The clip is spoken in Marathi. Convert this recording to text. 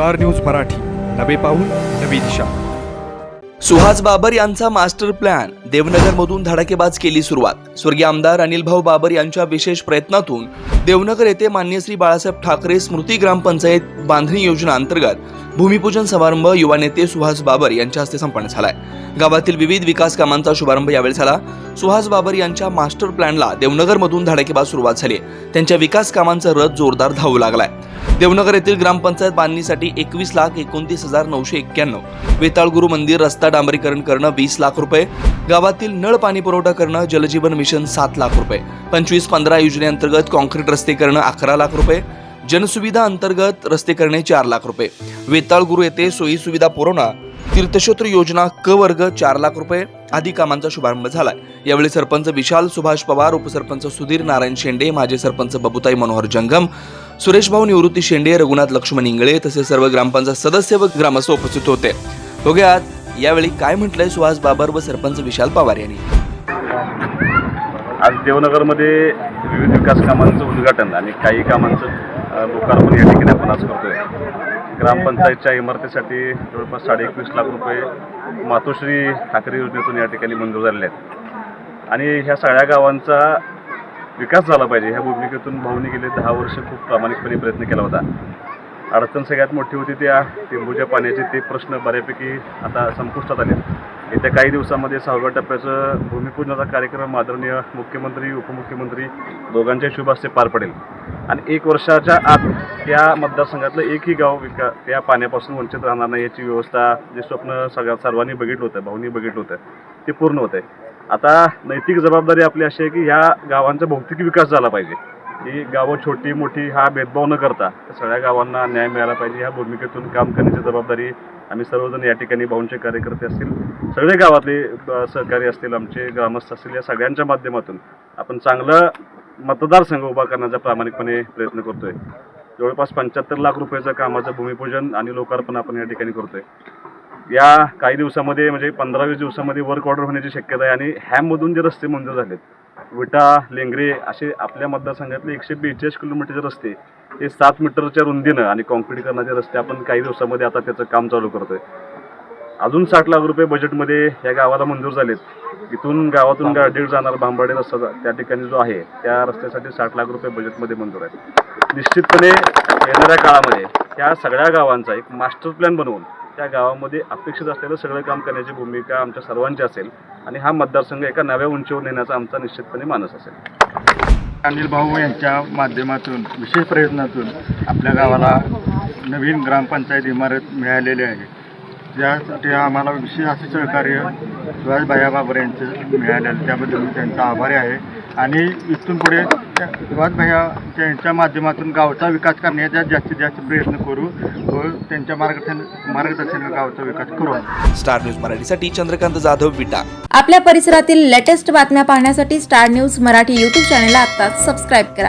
Star news Marathi. नवे पाऊल नवी दिशा. सुहास बाबर यांचा मास्टर प्लॅन देवनगरमधून धडाकेबाज केली सुरुवात. स्वर्गीय आमदार अनिल भाऊ बाबर यांच्या विशेष प्रयत्नातून देवनगर येथे मान्य श्री बाळासाहेब ठाकरे स्मृती ग्रामपंचायत बांधणी योजना अंतर्गत भूमिपूजन समारंभ युवा नेते सुहास बाबर यांच्या हस्ते संपन्न झालाय. गावातील विविध विकास कामांचा शुभारंभ यावेळी झाला. सुहास बाबर यांच्या मास्टर प्लॅनला देवनगरमधून धडाकेबाज सुरुवात झाली. त्यांच्या विकास कामांचा रथ जोरदार धावू लागलाय. देवनगर येथील ग्रामपंचायत बांधणीसाठी एकवीस लाख एकोणतीस हजार नऊशे एक्क्याण्णव. वेताळगुरु मंदिर रस्ता डांबरीकरण करणं वीस लाख रुपये. गावातील नळ पाणी पुरवठा करणं जलजीवन मिशन सात लाख रुपये. पंचवीस पंधरा योजनेअंतर्गत कॉन्क्रीट रस्ते करणं अकरा लाख रुपये. जनसुविधा अंतर्गत रस्ते करणे चार लाख रुपये. वेताळगुरु येथे सोयी सुविधा पुरवणं तीर्थक्षेत्र योजना क वर्ग चार लाख रुपये. आदी कामांचा शुभारंभ झालाय. यावेळी सरपंच विशाल सुभाष पवार उपसरपंच सुधीर नारायण शेंडे माजी सरपंच बबुताई मनोहर जंगम सुरेश भाऊ निवृत्ती शेंडे रघुनाथ लक्ष्मण इंगळे तसेच सर्व ग्रामपंचायत सदस्य व ग्रामस्थ उपस्थित होते. बघूयात यावेळी काय म्हटलंय? सुहास बाबर व सरपंच विशाल पवार यांनी. आज देवनगरमध्ये विविध विकास कामांचं उद्घाटन आणि काही कामांचं लोकार्पण या ठिकाणी आपण आज करतोय. ग्रामपंचायतच्या इमारतीसाठी जवळपास साडे एकवीस लाख रुपये मातोश्री ठाकरे योजनेतून या ठिकाणी मंजूर झालेले आहेत. आणि ह्या सगळ्या गावांचा विकास झाला पाहिजे. ह्या भूमिकेतून भाऊनी गेले दहा वर्ष खूप प्रामाणिकपणे प्रयत्न केला होता. अडचण सगळ्यात मोठी होती त्या टेंबूच्या पाण्याचे. ते प्रश्न बऱ्यापैकी आता संपुष्टात आले. येत्या काही दिवसामध्ये सहाव्या टप्प्याचं भूमिपूजनाचा कार्यक्रम आदरणीय मुख्यमंत्री उपमुख्यमंत्री दोघांच्या शुभास्ते पार पडेल. आणि एक वर्षाच्या आत त्या मतदारसंघातलं एकही गाव विका त्या पाण्यापासून वंचित राहणार नाही याची व्यवस्था जे स्वप्न सगळ्या सर्वांनी बघितलं होतं भाऊनी बघितलं होतं ते पूर्ण होतं आहे आता नैतिक जबाबदारी आपली अशी आहे की ह्या गावांचा भौतिक विकास झाला पाहिजे. ही गावं छोटी मोठी हा भेदभाव न करता सगळ्या गावांना न्याय मिळाला पाहिजे. ह्या भूमिकेतून काम करण्याची जबाबदारी आम्ही सर्वजण या ठिकाणी भाऊंचे कार्यकर्ते असतील सगळे गावातले सहकारी असतील आमचे ग्रामस्थ असतील या सगळ्यांच्या माध्यमातून आपण चांगलं मतदारसंघ उभा करण्याचा प्रामाणिकपणे प्रयत्न करतोय. जवळपास पंच्याहत्तर लाख रुपयाचं कामाचं भूमिपूजन आणि लोकार्पण आपण या ठिकाणी करतोय. या काही दिवसामध्ये म्हणजे पंधरा वीस दिवसामध्ये वर्क ऑर्डर होण्याची शक्यता आहे आणि हॅममधून जे रस्ते मंजूर झालेत विटा लेंगरे असे आपल्या मतदारसंघातले एकशे बेचाळीस किलोमीटरचे रस्ते हे सात मीटरच्या रुंदीनं आणि कॉन्क्रीटीकरणाचे रस्ते आपण काही दिवसामध्ये आता त्याचं काम चालू करतोय. अजून साठ लाख रुपये बजेटमध्ये या गावाला मंजूर झालेत. इथून गावातून गाडी जाणार भांबाडे रस्ता त्या ठिकाणी जो आहे त्या रस्त्यासाठी साठ लाख रुपये बजेटमध्ये मंजूर आहे निश्चितपणे येणाऱ्या काळामध्ये त्या सगळ्या गावांचा एक मास्टर प्लॅन बनवून त्या गावामध्ये अपेक्षित असलेलं सगळं काम करण्याची भूमिका आमच्या सर्वांची असेल आणि हा मतदारसंघ एका नव्या उंचीवर नेण्याचा आमचा निश्चितपणे मानस असेल. अनिल भाऊ यांच्या माध्यमातून विशेष प्रयत्नातून आपल्या गावाला नवीन ग्रामपंचायत इमारत मिळालेली आहे. त्यासाठी आम्हाला विशेष असे सहकार्य सुभाष भाया बाबर यांचं मिळालेलं त्याबद्दल मी त्यांचा आभारी आहे. आणि इथून पुढे भाया यांच्या माध्यमातून गावचा विकास करण्याचा जास्तीत जास्त प्रयत्न करू व त्यांच्या मार्गदर्शन मार्गदर्शनाने गावचा विकास करू स्टार न्यूज मराठीसाठी चंद्रकांत जाधव विटा. आपल्या परिसरातील लेटेस्ट बातम्या पाहण्यासाठी स्टार न्यूज मराठी यूट्यूब चॅनलला आत्ताच सबस्क्राईब करा.